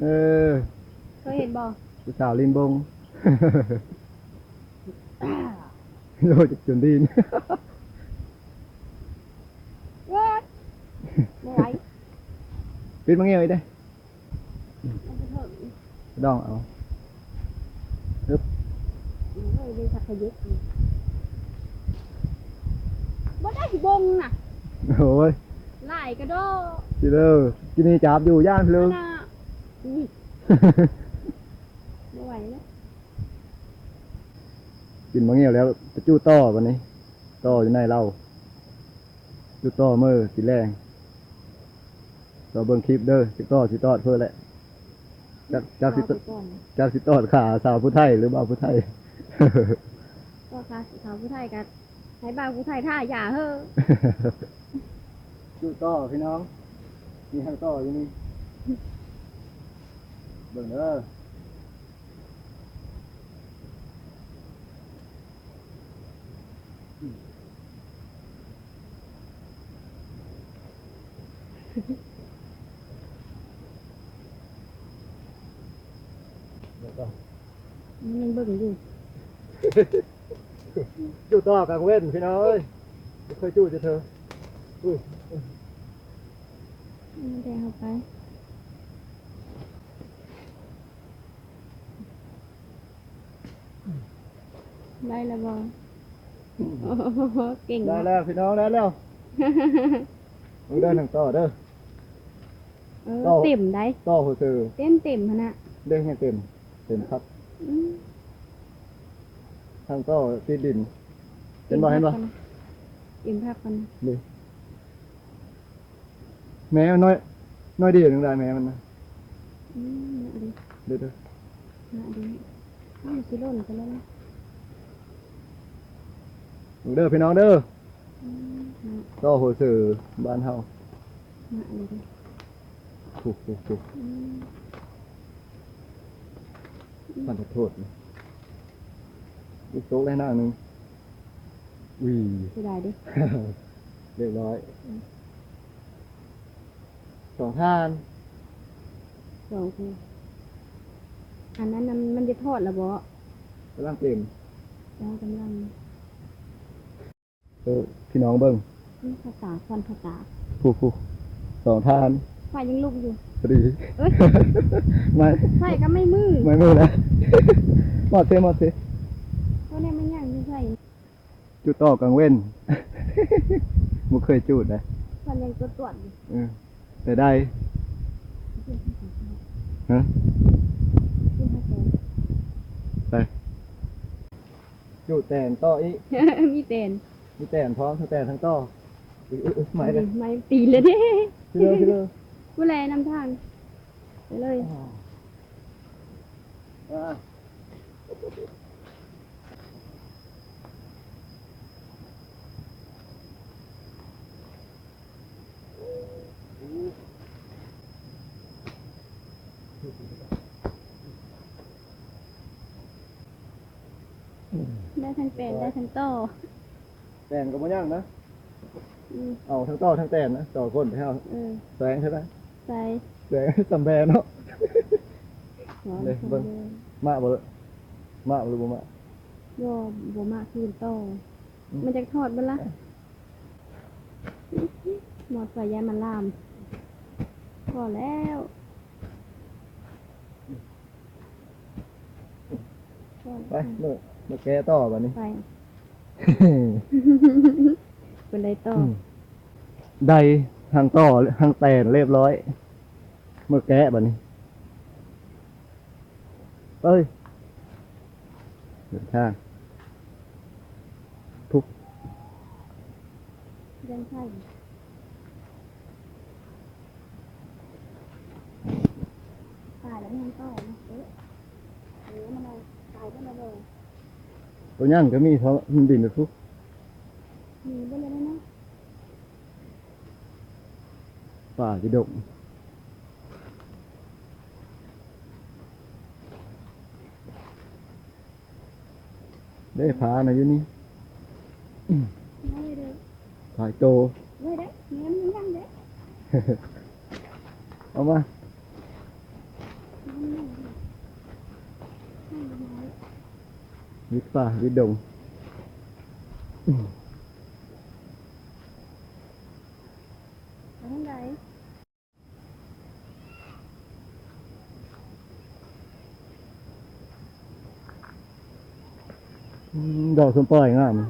เออเคยเห็นบ่ผู้สาวลินบงโลจากจุนดินเว้ยบ่ไหวปิดมังเงี้ยไว้ได้มันจะเถิงดองเอาเฮ้ยเลยสักขยุกบ่ได้สิบงน่ะโอ้ยไล่กระโดด สิเลอกินนี่จับอยู่ย่านเพลิงน่ะอุ้ยบ่ไหวแล้วกินมังเงี้ยแล้วไปจู้ต่อวันนี้ ต่ออยู่ในเราจู้ต่อมือสีแรงต่อเบิ่งคลิปเด้อสิต่อสิตอดเพื่อแหละจากจากสิตเอาไปก่อนจากสิตอดขาสาวผู้ไทยหรือบ่าวผู้ไทย ก็ค่ะสาวผู้ไทยกันให้บ่าวผู้ไทยท่าอย่าเฮ้อ จูต่อพี่น้อง มีทางต่ออยู่นี่เบิ่งเด้อเดี๋ยวก่อน ไม่เคยจูจะเธออุ้ยมันแดงเข้าไปได้แล้วบ่โอ้โหเก่งได้มากแล้วพี่น้องได้แล้วมึงเดินทางต่อเด้อ เออต่อเต็มได้ ต่อหัวซื้อเต็มเต็มขนาดเด้งให้เต็ม เต็มครับ อืมทางต่อติดดิน เห็นบ่เห็นบ่ เต็มภาพกันนะ นี่ แม่มันน้อย น้อยเดียวนึงได้แม่มันนะอืมน่าดีเด้อเด้อน่าดีอ้าวสิโล่นไปแล้วนะมึงเด้อพี่น้องเด้ออืมน่าต่อหัวซื้อบ้านเฮาน่าดีเด้อถูกถูกถูกอืมมันจะโทษนะอีกโต๊ะได้หน้าหนึงอุ้ยเสียดายเดิ เรียบร้อยอืม สองท่านสองคืออันนั้นน่ะมันจะทอดแล้วบ่กำลังเต็มเรากำลังเออพี่น้องเบิ้งนี่ภาษาควันภาษาผู้ผู้สองท่านไฟยังลุกอยู่ พอดีเอ้ย ไม่ไฟก็ไม่มือไม่มือนะมอดเซมอดเซเพราะเนี่ยมันยังไม่ใช่จุดต่อกลางเว้นมุเคยจุดนะควันยังตัวตรวจอยู่เออ แต่ได้ฮะขึ้นภาษาไปจุดแต่นต่ออีกมีเตนมีแต่นพร้อมทั้งแต่นทั้งต่ออุ๊ยอุ๊ยอุ๊ยไม่เลยไม่ตีเลยเด้พี่เลยพี่เลยกูแลนำทางไปเลย อ่า ได้ทั้งเป็นได้ทั้งโตแต่นก็บ่ย่างนะ อืมเอาทั้งต่อทั้งแต่นนะต่อคนไปเอาเออแสงใช่ไหมใส่แสงสำแบนเนาะ หัวเลยเบิ่ง มาบ่เลยมาบ่หรือบ่มา โยบ่มากคืนโต อืม มันจะทอดเบ่ละหมดไฟยายมันลามพอแล้วพอ ไปแล้วเมื่อมาแก้ต่อบัดนี้ ไปเป็นไรต่อได้ทางต่อทางแต่นเรียบร้อยเมื่อแกะบัดนี้เอ้ยเดินทางทุกยังใช่ตายแล้วไม่ยังต่อนะเอ๊ะเอ๊ะมันเอ ตัวย่างก็มีเขามันบินไปทุกฝ่ได้ไหมเป่าจะดกได้ผาหน่อยอยู่นี่ผายโตเอามา dưới pa dưới đồng đỏ đây. đầu xuống bờ ngàm